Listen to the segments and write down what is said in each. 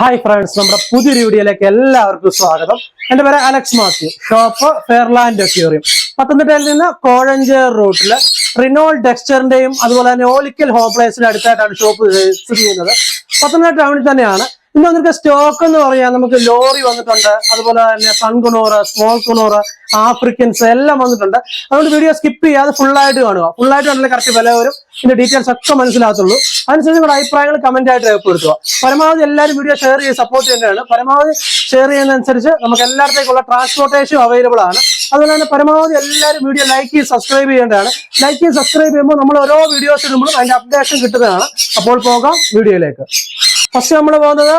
Hi friends നമ്മുടെ പുതിയൊരു വീഡിയോയിലേക്ക് എല്ലാവർക്കും സ്വാഗതം. എന്റെ പേര് Alex Mathew shop Fairland aquarium പത്തനംതിട്ടയിൽ നിന്ന് കോഴഞ്ചേർ റൂട്ടിൽ റിനോൾ ടെക്സ്ചറിന്റെയും അതുപോലെ തന്നെ ഓലിക്കൽ ഹോം പ്ലേസിന്റെ അടുത്തായിട്ടാണ് ഷോപ്പ് സ്ഥിതി ചെയ്യുന്നത്. പത്തനംതിട്ട ടൗണിൽ തന്നെയാണ് ഇന്ന് നമുക്ക് സ്റ്റോക്ക് എന്ന് പറയാൻ നമുക്ക് ലോറി വന്നിട്ടുണ്ട് അതുപോലെ തന്നെ സൺകുണോറ് സ്മോൾ കുണോറ് ആഫ്രിക്കൻസ് എല്ലാം വന്നിട്ടുണ്ട്. അതുകൊണ്ട് വീഡിയോ സ്കിപ്പ് ചെയ്യാതെ ഫുൾ ആയിട്ട് കാണുക. ഫുൾ ആയിട്ട് കണ്ടാലേ കറക്റ്റ് വില വരും. ഇതിന്റെ ഡീറ്റെയിൽസ് ഒക്കെ മനസ്സിലാകത്തുള്ളൂ. അതിനനുസരിച്ച് നിങ്ങളുടെ അഭിപ്രായങ്ങൾ കമന്റ് ആയിട്ട് രേഖപ്പെടുത്തുക. പരമാവധി എല്ലാവരും വീഡിയോ ഷെയർ ചെയ്ത് സപ്പോർട്ട് ചെയ്യേണ്ടതാണ്. പരമാവധി ഷെയർ ചെയ്യുന്നതനുസരിച്ച് നമുക്ക് എല്ലായിടത്തേക്കുള്ള ട്രാൻസ്പോർട്ടേഷൻ അവൈലബിൾ ആണ്. അതുപോലെ തന്നെ പരമാവധി എല്ലാവരും വീഡിയോ ലൈക്ക് ചെയ്ത് സബ്സ്ക്രൈബ് ചെയ്യേണ്ടതാണ്. ലൈക്ക് ചെയ്ത് സബ്സ്ക്രൈബ് ചെയ്യുമ്പോൾ നമ്മൾ ഓരോ വീഡിയോസ് ഇടുമ്പോഴും അതിന്റെ അപ്ഡേഷൻ കിട്ടുന്നതാണ്. അപ്പോൾ പോകാം വീഡിയോയിലേക്ക് ഫസ്റ്റ് നമ്മൾ പോകുന്നത്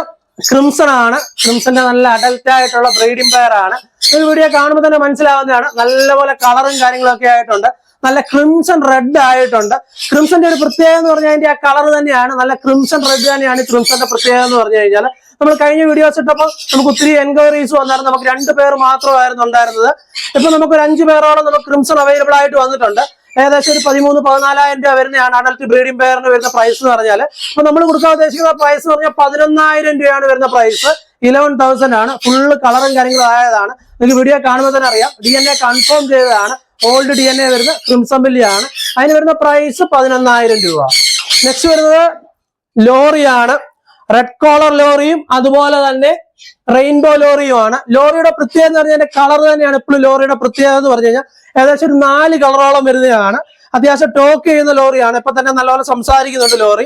ക്രിംസൺ ആണ് ക്രിംസന്റെ നല്ല അഡൽറ്റ് ആയിട്ടുള്ള ബ്രീഡിംഗ് പെയർ ആണ്. ഈ വീഡിയോ കാണുമ്പോൾ തന്നെ മനസ്സിലാവുന്നതാണ്. നല്ലപോലെ കളറും കാര്യങ്ങളൊക്കെ ആയിട്ടുണ്ട്. നല്ല ക്രിംസൺ റെഡ് ആയിട്ടുണ്ട്. ക്രിംസന്റെ ഒരു പ്രത്യേകത എന്ന് പറഞ്ഞാൽ അതിന്റെ ആ കളർ തന്നെയാണ്. നല്ല ക്രിംസൺ റെഡ് തന്നെയാണ് ക്രിംസന്റെ പ്രത്യേകത എന്ന് പറഞ്ഞു കഴിഞ്ഞാൽ നമ്മൾ കഴിഞ്ഞ വീഡിയോസ് ഇട്ടപ്പോൾ നമുക്ക് ഒത്തിരി എൻക്വയറീസ് വന്നായിരുന്നു. നമുക്ക് രണ്ട് പേർ മാത്രമായിരുന്നു ഉണ്ടായിരുന്നത്. ഇപ്പൊ നമുക്ക് ഒരു അഞ്ച് പേരോളം നമുക്ക് ക്രിംസൺ അവൈലബിൾ ആയിട്ട് വന്നിട്ടുണ്ട്. ഏകദേശം ഒരു പതിമൂന്ന് പതിനാലായിരം രൂപ വരുന്നതാണ് അഡൽട്ട് ബ്രീഡിംഗ് പെയറിന് വരുന്ന പ്രൈസ് എന്ന് പറഞ്ഞാൽ അപ്പൊ നമ്മൾ കൊടുക്കാൻ ഉദ്ദേശിക്കുന്ന പ്രൈസ് എന്ന് പറഞ്ഞാൽ പതിനൊന്നായിരം രൂപയാണ് വരുന്ന പ്രൈസ് ഇലവൻ തൗസൻഡ് ആണ്. ഫുള്ള് കളറും കാര്യങ്ങളും ആയതാണ്. നിങ്ങൾക്ക് വീഡിയോ കാണുമ്പോൾ തന്നെ അറിയാം. ഡി എൻ എ കൺഫേം ചെയ്തതാണ്. ഓൾഡ് ഡി എൻ എ വരുന്ന ക്രിംസം ആണ്. അതിന് വരുന്ന പ്രൈസ് പതിനൊന്നായിരം രൂപ. നെക്സ്റ്റ് വരുന്നത് ലോറിയാണ്. റെഡ് കോളർ ലോറിയും അതുപോലെ തന്നെ റെയിൻബോ ലോറിയുമാണ് ലോറിയുടെ പ്രത്യേകത എന്ന് പറഞ്ഞാൽ കളർ തന്നെയാണ്. എപ്പോഴും ലോറിയുടെ പ്രത്യേകത എന്ന് പറഞ്ഞു കഴിഞ്ഞാൽ ഏകദേശം ഒരു നാല് കളറോളം വരുന്നതാണ്. അത്യാവശ്യം ടോക്ക് ചെയ്യുന്ന ലോറിയാണ് ഇപ്പൊ തന്നെ നല്ലപോലെ സംസാരിക്കുന്നുണ്ട് ലോറി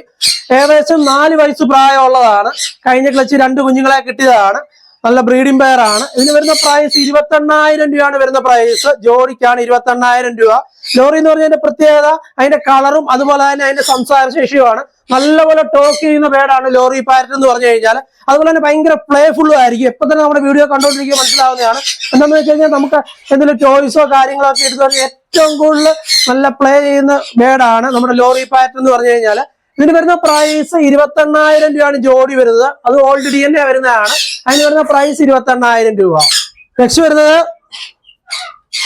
ഏകദേശം നാല് വയസ്സ് പ്രായമുള്ളതാണ്. കഴിഞ്ഞ ക്ലച്ച് രണ്ട് കുഞ്ഞുങ്ങളെ കിട്ടിയതാണ്. നല്ല ബ്രീഡിംഗ് പെയർ ആണ്. ഇതിന് വരുന്ന പ്രൈസ് ഇരുപത്തെണ്ണായിരം രൂപയാണ് വരുന്ന പ്രൈസ് ജോഡിക്കാണ് ഇരുപത്തെണ്ണായിരം രൂപ. ലോറി എന്ന് പറഞ്ഞതിന്റെ പ്രത്യേകത അതിന്റെ കളറും അതുപോലെ തന്നെ അതിന്റെ സംസാര ശേഷിയുമാണ്. നല്ലപോലെ ടോക്ക് ചെയ്യുന്ന പേടാണ് ലോറി പാരറ്റ് എന്ന് പറഞ്ഞു കഴിഞ്ഞാൽ അതുപോലെ തന്നെ ഭയങ്കര പ്ലേഫുള്ളും ആയിരിക്കും. എപ്പോൾ തന്നെ നമ്മുടെ വീഡിയോ കണ്ടുകൊണ്ടിരിക്കുക മനസ്സിലാവുന്നതാണ്. എന്താണെന്ന് വെച്ച് കഴിഞ്ഞാൽ നമുക്ക് എന്തെങ്കിലും ചോയ്സോ കാര്യങ്ങളോ ഒക്കെ എടുത്തു ഏറ്റവും കൂടുതൽ നല്ല പ്ലേ ചെയ്യുന്ന ബേഡാണ് നമ്മുടെ ലോറി പാരറ്റ് എന്ന് പറഞ്ഞു കഴിഞ്ഞാൽ ഇതിന് വരുന്ന പ്രൈസ് ഇരുപത്തി എണ്ണായിരം രൂപയാണ് ജോഡി വരുന്നത്. അത് ഓൾഡ് ഡി എൻ എ വരുന്നതാണ്. അതിന് വരുന്ന പ്രൈസ് ഇരുപത്തി എണ്ണായിരം രൂപ. നെക്സ്റ്റ് വരുന്നത്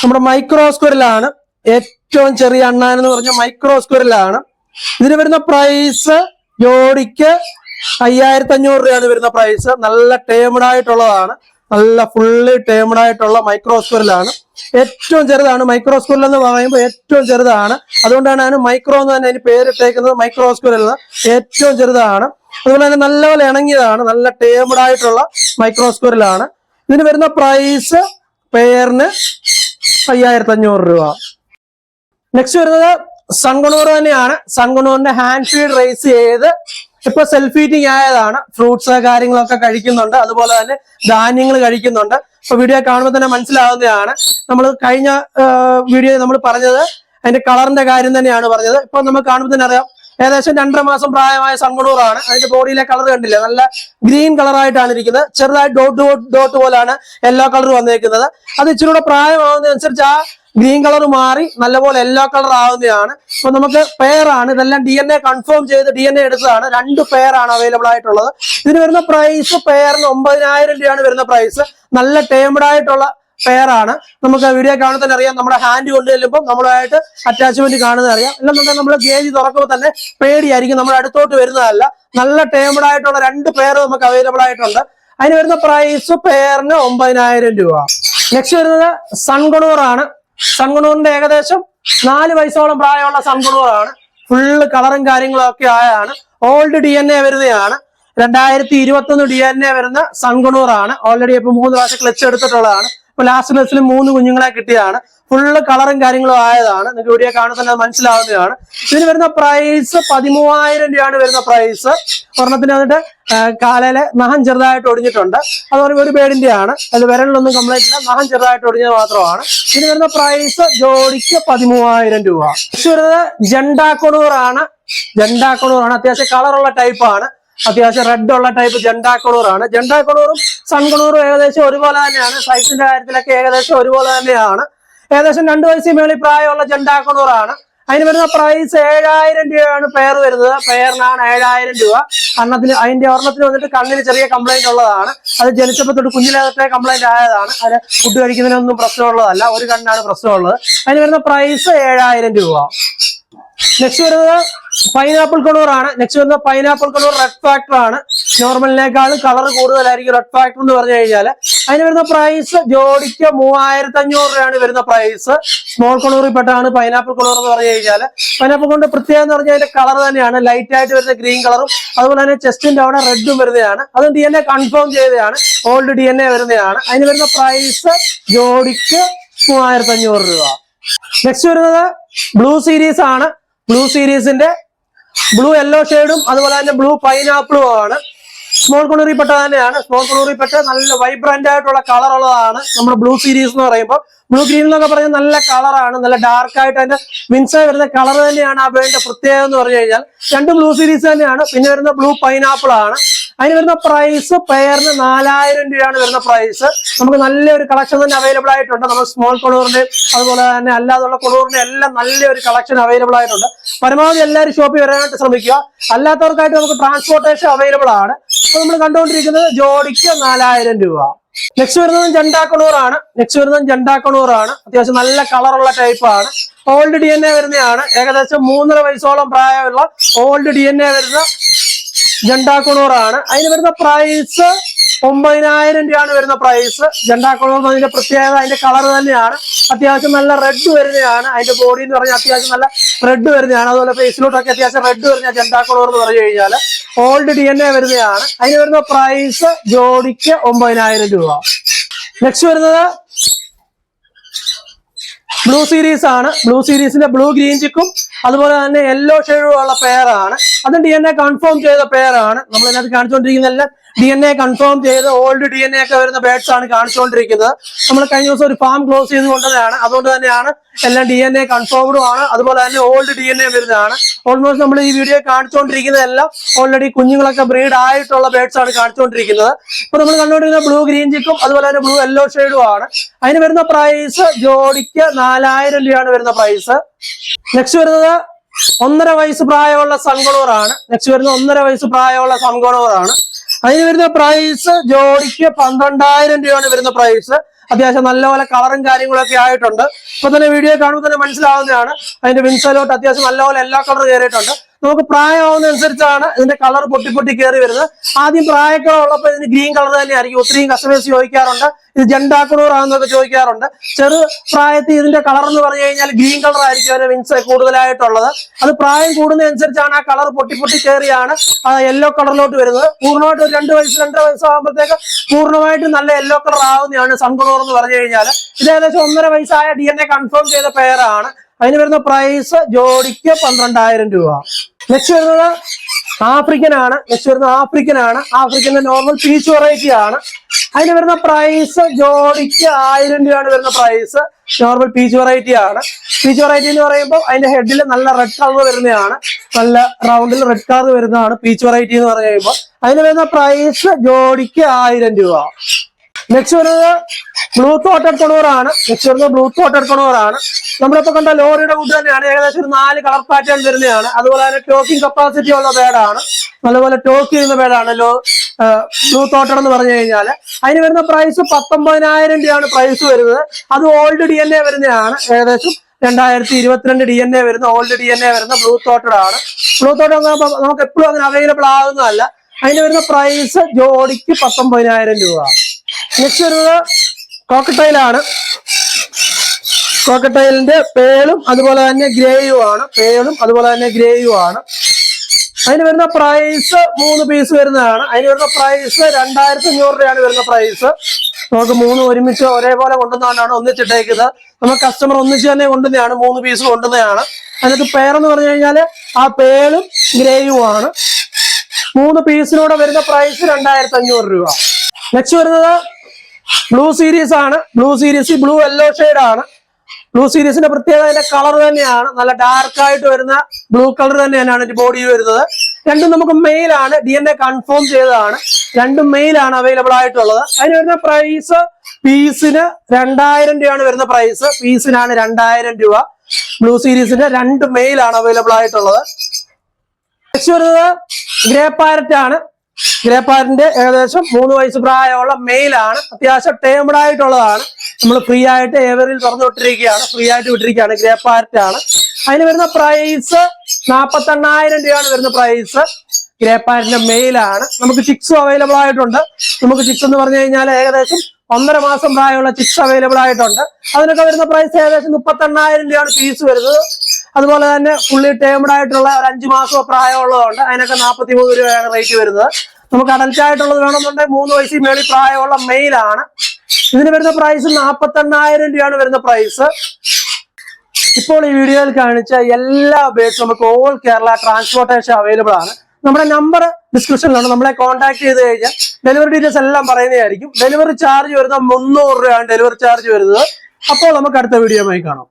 നമ്മുടെ മൈക്രോസ്ക്വറിലാണ് ഏറ്റവും ചെറിയ അണ്ണാൻ എന്ന് പറഞ്ഞ മൈക്രോ സ്ക്വയറിലാണ് ഇതിന് വരുന്ന പ്രൈസ് ജോഡിക്ക് അയ്യായിരത്തി അഞ്ഞൂറ് രൂപയാണ് വരുന്ന പ്രൈസ് നല്ല ടേമഡ് ആയിട്ടുള്ളതാണ്. നല്ല ഫുള്ളി ടേമഡ് ആയിട്ടുള്ള മൈക്രോ സ്ക്വയറിലാണ് ഏറ്റവും ചെറുതാണ് മൈക്രോസ്കോറിൽ എന്ന് പറയുമ്പോൾ ഏറ്റവും ചെറുതാണ്. അതുകൊണ്ടാണ് അതിന് മൈക്രോ എന്ന് തന്നെ അതിന് പേരിട്ടേക്കുന്നത് മൈക്രോസ്കോറിൽ നിന്ന് ഏറ്റവും ചെറുതാണ്. അതുപോലെ തന്നെ നല്ലപോലെ ഇണങ്ങിയതാണ്. നല്ല ടേമഡ് ആയിട്ടുള്ള മൈക്രോ സ്ക്വയറിലാണ് ഇതിന് വരുന്ന പ്രൈസ് പെയറിന് അയ്യായിരത്തി അഞ്ഞൂറ് രൂപ. നെക്സ്റ്റ് വരുന്നത് സൺഗുണൂർ തന്നെയാണ്. സൺഗുണൂറിന്റെ ഹാൻഡ് ഫീഡ് റേസ് ചെയ്ത് ഇപ്പൊ സെൽഫ് ഈറ്റിംഗ് ആയതാണ്. ഫ്രൂട്ട്സ് കാര്യങ്ങളൊക്കെ കഴിക്കുന്നുണ്ട്. അതുപോലെ തന്നെ ധാന്യങ്ങൾ കഴിക്കുന്നുണ്ട്. ഇപ്പൊ വീഡിയോ കാണുമ്പോൾ തന്നെ മനസ്സിലാവുന്നതാണ്. നമ്മൾ കഴിഞ്ഞ വീഡിയോ നമ്മൾ പറഞ്ഞത് അതിന്റെ കളറിന്റെ കാര്യം തന്നെയാണ് പറഞ്ഞത്. ഇപ്പൊ നമ്മൾ കാണുമ്പോൾ തന്നെ അറിയാം. ഏകദേശം രണ്ടര മാസം പ്രായമായ സൺഗുണൂറാണ് അതിന്റെ ബോഡിയിലെ കളർ കണ്ടില്ല? നല്ല ഗ്രീൻ കളറായിട്ടാണ് ഇരിക്കുന്നത്. ചെറുതായി ഡോട്ട് ഡോട്ട് ഡോട്ട് പോലാണ് യെല്ലോ കളർ വന്നിരിക്കുന്നത് അത് ഇച്ചിരി കൂടെ പ്രായമാവുന്നതനുസരിച്ച് ആ ഗ്രീൻ കളർ മാറി നല്ലപോലെ യെല്ലോ കളർ ആവുന്നതാണ്. അപ്പൊ നമുക്ക് പെയറാണ് ഇതെല്ലാം ഡി എൻ എ കൺഫേം ചെയ്ത് ഡി എൻ എ എടുത്തതാണ്. രണ്ട് പെയറാണ് അവൈലബിൾ ആയിട്ടുള്ളത്. ഇതിന് വരുന്ന പ്രൈസ് പെയറിന് ഒമ്പതിനായിരം രൂപയാണ് വരുന്ന പ്രൈസ് നല്ല ടേംഡ് ആയിട്ടുള്ള പെയറാണ് നമുക്ക് വീഡിയോ കാണുമ്പോൾ തന്നെ അറിയാം. നമ്മുടെ ഹാൻഡ് കൊണ്ട് ചെല്ലുമ്പോൾ നമ്മളായിട്ട് അറ്റാച്ച്മെന്റ് കാണുന്നത് അറിയാം. അല്ലെന്നുണ്ടെങ്കിൽ നമ്മൾ ഗേജ് തുറക്കുമ്പോൾ തന്നെ പേടിയായിരിക്കും. നമ്മുടെ അടുത്തോട്ട് വരുന്നതല്ല. നല്ല ടേംഡ് ആയിട്ടുള്ള രണ്ട് പെയർ നമുക്ക് അവൈലബിൾ ആയിട്ടുണ്ട്. അതിന് വരുന്ന പ്രൈസ് പെയറിന് ഒമ്പതിനായിരം രൂപ. നെക്സ്റ്റ് വരുന്നത് സൺഗണൂർ ആണ്. സൺഗണൂറിന്റെ ഏകദേശം നാല് വയസ്സോളം പ്രായമുള്ള സൺഗണൂറാണ് ഫുള്ള് കളറും കാര്യങ്ങളും ഒക്കെ ആയാണ്. ഓൾഡ് ഡി എൻ എ വരുന്നതാണ് രണ്ടായിരത്തി ഇരുപത്തി ഒന്ന് ഡി എൻ എ വരുന്ന സൺഗണൂറാണ് ഓൾറെഡി ഇപ്പൊ മൂന്ന് പ്രാവശ്യം ക്ലച്ച് എടുത്തിട്ടുള്ളതാണ്. ഇപ്പൊ ലാസ്റ്റ് ക്ലച്ചിൽ മൂന്ന് കുഞ്ഞുങ്ങളെ കിട്ടിയതാണ്. ഫുള്ള് കളറും കാര്യങ്ങളും ആയതാണ്. നിങ്ങൾക്ക് ഇവിടെ കാണുന്ന മനസ്സിലാവുന്നതാണ്. ഇതിന് വരുന്ന പ്രൈസ് പതിമൂവായിരം രൂപയാണ് വരുന്ന പ്രൈസ് ഒരെണ്ണത്തിന് വന്നിട്ട് കാലയിലെ നഖം ചെറുതായിട്ട് ഒടിഞ്ഞിട്ടുണ്ട്. അത് പറയുമ്പോൾ ഒരു പേടിന്റെ ആണ് അത് വിരലിലൊന്നും കംപ്ലൈന്റ് ഇല്ല. നഖം ചെറുതായിട്ട് ഒടിഞ്ഞത് മാത്രമാണ്. ഇതിന് വരുന്ന പ്രൈസ് ജോഡിക്ക് പതിമൂവായിരം രൂപ. വരുന്നത് ജണ്ടാക്കൊണൂറാണ് ജണ്ടാക്കൊണൂറാണ് അത്യാവശ്യം കളറുള്ള ടൈപ്പാണ് അത്യാവശ്യം റെഡ് ഉള്ള ടൈപ്പ് ജണ്ടാക്കൊണൂറാണ് സൺ കളൂറും ഏകദേശം ഒരുപോലെ തന്നെയാണ്. സൈസിന്റെ കാര്യത്തിലൊക്കെ ഏകദേശം ഒരുപോലെ തന്നെയാണ്. ഏകദേശം രണ്ടു വയസ്സിൽ മേളിൽ പ്രായമുള്ള ജണ്ടാ കളൂറാണ് അതിന് വരുന്ന പ്രൈസ് ഏഴായിരം രൂപയാണ് പെയർ വരുന്നത്. പെയറിനാണ് ഏഴായിരം രൂപ. കണ്ണത്തിന് അതിന്റെ ഒരെണ്ണത്തിന് വന്നിട്ട് കണ്ണിന് ചെറിയ കംപ്ലൈന്റ് ഉള്ളതാണ്. അത് ജനിച്ചപ്പോൾ തൊട്ട് കുഞ്ഞിലത്തെ കംപ്ലൈന്റ് ആയതാണ്. അത് ഫുഡ് കഴിക്കുന്നതിനൊന്നും പ്രശ്നമുള്ളതല്ല. ഒരു കണ്ണാണ് പ്രശ്നമുള്ളത്. അതിന് വരുന്ന പ്രൈസ് ഏഴായിരം രൂപ. നെക്സ്റ്റ് വരുന്നത് പൈനാപ്പിൾ കളർ ആണ്. നെക്സ്റ്റ് വരുന്നത് പൈനാപ്പിൾ കളർ റെഡ് ഫാക്ടർ ആണ്. നോർമലിനേക്കാളും കളർ കൂടുതലായിരിക്കും റെഡ് ഫാക്ടർ എന്ന് പറഞ്ഞു കഴിഞ്ഞാൽ അതിന് വരുന്ന പ്രൈസ് ജോഡിക്ക് മൂവായിരത്തി അഞ്ഞൂറ് രൂപയാണ് വരുന്ന പ്രൈസ് സ്മോൾ കളറിൽ പെട്ടാണ് പൈനാപ്പിൾ കളർ എന്ന് പറഞ്ഞു കഴിഞ്ഞാൽ പൈനാപ്പിൾ കൊണ്ട് പ്രത്യേകം എന്ന് പറഞ്ഞാൽ അതിന്റെ കളർ തന്നെയാണ്. ലൈറ്റ് ആയിട്ട് വരുന്ന ഗ്രീൻ കളറും അതുപോലെ തന്നെ ചെസ്റ്റിന്റെ അവിടെ റെഡും വരുന്നതാണ്. അത് ഡി എൻ എ കൺഫേം ചെയ്തതാണ്. ഓൾഡ് ഡി എൻ എ വരുന്നതാണ്. അതിന് വരുന്ന പ്രൈസ് ജോഡിക്ക് മൂവായിരത്തി അഞ്ഞൂറ് രൂപ. നെക്സ്റ്റ് വരുന്നത് ബ്ലൂ സീരീസ് ആണ്. ബ്ലൂ സീരീസിന്റെ ബ്ലൂ യെല്ലോ ഷെയ്ഡും അതുപോലെ തന്നെ ബ്ലൂ പൈനാപ്പിളും ആണ്. സ്മോൾ കുളിറിപ്പെട്ട തന്നെയാണ്. സ്മോൾ കുണൂറിൽപ്പെട്ട നല്ല വൈബ്രന്റ് ആയിട്ടുള്ള കളർ ഉള്ളതാണ് നമ്മുടെ ബ്ലൂ സീരീസ് എന്ന് പറയുമ്പോൾ. ബ്ലൂ ഗ്രീൻ എന്നൊക്കെ പറയുന്നത് നല്ല കളറാണ് നല്ല ഡാർക്ക് ആയിട്ട് അതിന്റെ മിൻസ് വരുന്ന കളർ തന്നെയാണ് ആ വേണ്ട പ്രത്യേകത എന്ന് പറഞ്ഞു കഴിഞ്ഞാൽ. രണ്ട് ബ്ലൂ സീരീസ് തന്നെയാണ്. പിന്നെ വരുന്ന ബ്ലൂ പൈനാപ്പിൾ ആണ്. അതിന് വരുന്ന പ്രൈസ് പെയറിന് നാലായിരം രൂപയാണ് വരുന്ന പ്രൈസ് നമുക്ക് നല്ലൊരു കളക്ഷൻ തന്നെ അവൈലബിൾ ആയിട്ടുണ്ട്. നമ്മൾ സ്മോൾ കൊളൂറിന്റെ അതുപോലെ തന്നെ അല്ലാതുള്ള കൊളൂറിന്റെ എല്ലാം നല്ലൊരു കളക്ഷൻ അവൈലബിൾ ആയിട്ടുണ്ട്. പരമാവധി എല്ലാവരും ഷോപ്പിൽ വരാനായിട്ട് ശ്രമിക്കുക. അല്ലാത്തവർക്കായിട്ട് നമുക്ക് ട്രാൻസ്പോർട്ടേഷൻ അവൈലബിൾ ആണ്. അപ്പൊ നമ്മൾ കണ്ടുകൊണ്ടിരിക്കുന്നത് ജോഡിക്ക് നാലായിരം രൂപ. നെക്സ്റ്റ് വരുന്നത് ജണ്ടാക്കണൂറാണ് നെക്സ്റ്റ് വരുന്നത് ജണ്ടാക്കണൂറാണ് അത്യാവശ്യം നല്ല കളറുള്ള ടൈപ്പ് ആണ്. ഓൾഡ് ഡി എൻ എ വരുന്നതാണ്. ഏകദേശം മൂന്നര വയസ്സോളം പ്രായമുള്ള ഓൾഡ് ഡി എൻ എ വരുന്ന ജണ്ടാക്കുണൂറാണ്. അതിന് വരുന്ന പ്രൈസ് ഒമ്പതിനായിരം രൂപയാണ് വരുന്ന പ്രൈസ് ജണ്ടാക്കുണൂർ അതിന്റെ പ്രത്യേകത അതിന്റെ കളർ തന്നെയാണ്. അത്യാവശ്യം നല്ല റെഡ് വരുന്നതാണ്. അതിന്റെ ബോഡി എന്ന് പറഞ്ഞാൽ അത്യാവശ്യം നല്ല റെഡ് വരുന്നതാണ്. അതുപോലെ ഫേസിലോട്ടൊക്കെ അത്യാവശ്യം റെഡ് വരുന്ന ജണ്ടാക്കുണൂർ എന്ന് പറഞ്ഞു കഴിഞ്ഞാൽ ഓൾഡ് ഡി എൻ എ വരുന്നതാണ്. അതിന് വരുന്ന പ്രൈസ് ജോഡിക്ക് ഒമ്പതിനായിരം രൂപ. നെക്സ്റ്റ് വരുന്നത് ബ്ലൂ സീരീസ് ആണ്. ബ്ലൂ സീരീസിന്റെ ബ്ലൂ ഗ്രീൻ ചിക്കും അതുപോലെ തന്നെ യെല്ലോ ഷെയ്ഡും ഉള്ള പെയറാണ് അത് ഡി എൻ എ കൺഫേം ചെയ്ത പെയറാണ് നമ്മൾ ഇതിനകത്ത് കാണിച്ചുകൊണ്ടിരിക്കുന്ന എല്ലാം ഡി എൻ എ കൺഫേം ചെയ്ത് ഓൾഡ് ഡി എൻ എ ഒക്കെ വരുന്ന ബേഡ്സ് ആണ് കാണിച്ചുകൊണ്ടിരിക്കുന്നത്. നമ്മൾ കഴിഞ്ഞ ദിവസം ഒരു ഫാം ക്ലോസ് ചെയ്ത് കൊണ്ടതാണ്. അതുകൊണ്ട് തന്നെയാണ് എല്ലാം ഡി എൻ എ കൺഫേംഡും ആണ്. അതുപോലെ തന്നെ ഓൾഡ് ഡി എൻ എ വരുന്നതാണ്. ഓൾമോസ്റ്റ് നമ്മൾ ഈ വീഡിയോ കാണിച്ചുകൊണ്ടിരിക്കുന്നതെല്ലാം ഓൾറെഡി കുഞ്ഞുങ്ങളൊക്കെ ബ്രീഡ് ആയിട്ടുള്ള ബേഡ്സ് ആണ് കാണിച്ചുകൊണ്ടിരിക്കുന്നത്. ഇപ്പൊ നമ്മൾ കണ്ടുകൊണ്ടിരിക്കുന്ന ബ്ലൂ ഗ്രീൻ ചിക്കും അതുപോലെ തന്നെ ബ്ലൂ യെല്ലോ ഷെയ്ഡും ആണ്. അതിന് വരുന്ന പ്രൈസ് ജോഡിക്ക് നാലായിരം രൂപയാണ് വരുന്ന പ്രൈസ് നെക്സ്റ്റ് വരുന്നത് ഒന്നര വയസ്സ് പ്രായമുള്ള സൺകൊളൂറാണ് നെക്സ്റ്റ് വരുന്നത് ഒന്നര വയസ്സ് പ്രായമുള്ള സൺകൊളൂറാണ് അതിന് വരുന്ന പ്രൈസ് ജോഡിക്ക് പന്ത്രണ്ടായിരം രൂപയാണ് വരുന്ന പ്രൈസ് അത്യാവശ്യം നല്ലപോലെ കളറും കാര്യങ്ങളൊക്കെ ആയിട്ടുണ്ട്. ഇപ്പൊ തന്നെ വീഡിയോ കാണുമ്പോൾ തന്നെ മനസ്സിലാവുന്നതാണ്. അതിന്റെ വിൻസലോട്ട് അത്യാവശ്യം നല്ലപോലെ എല്ലാ കളറും കയറിയിട്ടുണ്ട്. നമുക്ക് പ്രായമാവുന്നതനുസരിച്ചാണ് ഇതിന്റെ കളർ പൊട്ടി പൊട്ടി കയറി വരുന്നത്. ആദ്യം പ്രായക്കളം ഉള്ളപ്പോൾ ഇതിന് ഗ്രീൻ കളർ തന്നെയായിരിക്കും. ഒത്തിരിയും കസ്റ്റമേഴ്സ് ചോദിക്കാറുണ്ട്. ഇത് ജണ്ടാക്കുണൂറാണെന്നൊക്കെ ചോദിക്കാറുണ്ട്. ചെറു പ്രായത്തിൽ ഇതിന്റെ കളർ എന്ന് പറഞ്ഞു കഴിഞ്ഞാൽ ഗ്രീൻ കളർ ആയിരിക്കും അതിന് വിൻസ് കൂടുതലായിട്ടുള്ളത്. അത് പ്രായം കൂടുന്നതനുസരിച്ചാണ് ആ കളർ പൊട്ടി പൊട്ടി കയറിയാണ് യെല്ലോ കളറിലോട്ട് വരുന്നത്. പൂർണമായിട്ട് ഒരു രണ്ട് വയസ്സ് രണ്ടര വയസ്സാകുമ്പോഴത്തേക്ക് പൂർണമായിട്ടും നല്ല യെല്ലോ കളർ ആവുന്നതാണ് സൺകുളൂർ എന്ന് പറഞ്ഞു കഴിഞ്ഞാൽ ഇത് ഏകദേശം ഒന്നര വയസ്സായ ഡി എൻ എ കൺഫേം ചെയ്ത പെയറാണ് അതിന് വരുന്ന പ്രൈസ് ജോഡിക്ക് പന്ത്രണ്ടായിരം രൂപ. നെക്സ്റ്റ് വരുന്നത് ആഫ്രിക്കൻ ആണ്. നെക്സ്റ്റ് വരുന്നത് ആഫ്രിക്കൻ ആണ്. ആഫ്രിക്കന്റെ നോർമൽ പീച്ച് വെറൈറ്റി ആണ്. അതിന് വരുന്ന പ്രൈസ് ജോഡിക്ക് ആയിരം രൂപയാണ് വരുന്ന പ്രൈസ് നോർമൽ പീച്ച് വെറൈറ്റി ആണ്. പീച്ച് വെറൈറ്റി എന്ന് പറയുമ്പോൾ അതിന്റെ ഹെഡിൽ നല്ല റെഡ് കളർ വരുന്നതാണ്. നല്ല റൗണ്ടിൽ റെഡ് കളർ വരുന്നതാണ് പീച്ച് വെറൈറ്റി എന്ന് പറയുമ്പോൾ. അതിന് വരുന്ന പ്രൈസ് ജോഡിക്ക് ആയിരം രൂപ. നെക്സ്റ്റ് വരുന്നത് ബ്ലൂടൂത്ത് എടുക്കണവറാണ് നെക്സ്റ്റ് വരുന്നത് ബ്ലൂ എടുക്കണവറാണ് നമ്മളിപ്പോ കണ്ട ലോറിയുടെ കൂട്ട് തന്നെയാണ്. ഏകദേശം ഒരു നാല് കളർ പാറ്റേൺ വരുന്നതാണ്. അതുപോലെ തന്നെ ടോക്കിംഗ് കപ്പാസിറ്റി ഉള്ള ബേഡാണ് നല്ലപോലെ ടോക്ക് ചെയ്യുന്ന ബേഡാണ് ലോ ബ്ലൂ തോട്ടഡ് എന്ന് പറഞ്ഞു കഴിഞ്ഞാൽ അതിന് വരുന്ന പ്രൈസ് പത്തൊമ്പതിനായിരം രൂപയാണ് പ്രൈസ് വരുന്നത്. അത് ഓൾഡ് ഡി എൻ എ വരുന്നതാണ്. ഏകദേശം രണ്ടായിരത്തി ഇരുപത്തിരണ്ട് ഡി എൻ എ വരുന്ന ഓൾഡ് ഡി എൻ എ വരുന്ന ബ്ലൂ തോട്ടഡ് ആണ്. ബ്ലൂ തോട്ടഡ് നമുക്ക് എപ്പോഴും അങ്ങനെ അവൈലബിൾ ആകുന്നതല്ല അതിന് വരുന്ന പ്രൈസ് ജോഡിക്ക് പത്തൊമ്പതിനായിരം രൂപ. നെക്സ്റ്റ് വരുന്നത് കോക്കട്ടൈലാണ് കോക്കട്ടൈലിന്റെ പേളും അതുപോലെ തന്നെ ഗ്രേയും ആണ്. പേളും അതുപോലെ തന്നെ ഗ്രേയും ആണ്. അതിന് വരുന്ന പ്രൈസ് മൂന്ന് പീസ് വരുന്നതാണ്. അതിന് വരുന്ന പ്രൈസ് രണ്ടായിരത്തി അഞ്ഞൂറ് രൂപയാണ് വരുന്ന പ്രൈസ് നമുക്ക് മൂന്ന് ഒരുമിച്ച് ഒരേപോലെ കൊണ്ടുവന്നാണ് ഒന്നിച്ചിട്ടേക്കുന്നത്. നമ്മൾ കസ്റ്റമർ ഒന്നിച്ച് തന്നെ കൊണ്ടുവന്നതാണ്. മൂന്ന് പീസ് കൊണ്ടുവന്നതാണ്. അതിനകത്ത് പേരെന്ന് പറഞ്ഞു കഴിഞ്ഞാൽ ആ പേളും ഗ്രേയും ആണ്. മൂന്ന് പീസിനൂടെ വരുന്ന പ്രൈസ് രണ്ടായിരത്തി അഞ്ഞൂറ് രൂപ. നെക്സ്റ്റ് വരുന്നത് ബ്ലൂ സീരീസ് ആണ്. Blue series blue yellow shade ആണ്. ബ്ലൂ സീരീസിന്റെ പ്രത്യേകത അതിന്റെ കളർ തന്നെയാണ്. നല്ല ഡാർക്ക് ആയിട്ട് വരുന്ന ബ്ലൂ കളർ തന്നെയാണ് അതിന്റെ ബോഡിയിൽ വരുന്നത്. രണ്ടും നമുക്ക് മെയിൽ ആണ്. ഡി എൻ എ കൺഫേം ചെയ്തതാണ്. രണ്ടും മെയിൽ ആണ് അവൈലബിൾ ആയിട്ടുള്ളത്. അതിന് വരുന്ന പ്രൈസ് പീസിന് രണ്ടായിരം രൂപയാണ് വരുന്ന പ്രൈസ് പീസിനാണ് രണ്ടായിരം രൂപ. ബ്ലൂ സീരീസിന്റെ രണ്ട് മെയിൽ ആണ് അവൈലബിൾ ആയിട്ടുള്ളത്. നെക്സ്റ്റ് വരുന്നത് ഗ്രേ പാരറ്റ് ആണ്. ഗ്രേ പാരറ്റിന്റെ ഏകദേശം മൂന്ന് വയസ്സ് പ്രായമുള്ള മെയിലാണ്. അത്യാവശ്യം ടേംഡ് ആയിട്ടുള്ളതാണ്. നമ്മൾ ഫ്രീ ആയിട്ട് ഏവറിൽ തുറന്നു വിട്ടിരിക്കുകയാണ് ഫ്രീ ആയിട്ട് വിട്ടിരിക്കുകയാണ് ഗ്രേ ആണ് അതിന് വരുന്ന പ്രൈസ് നാപ്പത്തി എണ്ണായിരം രൂപയാണ് വരുന്ന പ്രൈസ് ഗ്രേപ്പാരിന്റെ മെയിലാണ് നമുക്ക് ചിക്സും അവൈലബിൾ ആയിട്ടുണ്ട്. നമുക്ക് ചിക്സ് എന്ന് പറഞ്ഞു കഴിഞ്ഞാൽ ഏകദേശം ഒന്നര മാസം പ്രായമുള്ള ചിക്സ് അവൈലബിൾ ആയിട്ടുണ്ട്. അതിനൊക്കെ വരുന്ന പ്രൈസ് ഏകദേശം മുപ്പത്തി എണ്ണായിരം രൂപയാണ് ഫീസ് വരുന്നത്. അതുപോലെ തന്നെ ഫുള്ളി ടേംഡ് ആയിട്ടുള്ള ഒരു അഞ്ച് മാസമോ പ്രായമുള്ളതുണ്ട് അതിനൊക്കെ നാൽപ്പത്തി മൂന്ന് രൂപയാണ് റേറ്റ് വരുന്നത്. നമുക്ക് അഡൽറ്റ് ആയിട്ടുള്ളത് വേണമെന്നുണ്ടെങ്കിൽ മൂന്ന് വയസ്സിൽ മേളിൽ പ്രായമുള്ള മെയിലാണ് ഇതിന് വരുന്ന പ്രൈസ് നാൽപ്പത്തി എണ്ണായിരം രൂപയാണ് വരുന്ന പ്രൈസ് ഇപ്പോൾ ഈ വീഡിയോയിൽ കാണിച്ച എല്ലാ ബേഡ്സും നമുക്ക് ഓൾ കേരള ട്രാൻസ്പോർട്ടേഷൻ അവൈലബിൾ ആണ്. നമ്മുടെ നമ്പർ ഡിസ്ക്രിപ്ഷനിലാണ് നമ്മളെ കോൺടാക്ട് ചെയ്ത് കഴിഞ്ഞാൽ ഡെലിവറി ഡീറ്റെയിൽസ് എല്ലാം പറയുന്നതായിരിക്കും. ഡെലിവറി ചാർജ് വരുന്നത് മുന്നൂറ് രൂപയാണ് ഡെലിവറി ചാർജ് വരുന്നത്. അപ്പോൾ നമുക്ക് അടുത്ത വീഡിയോയുമായി കാണാം.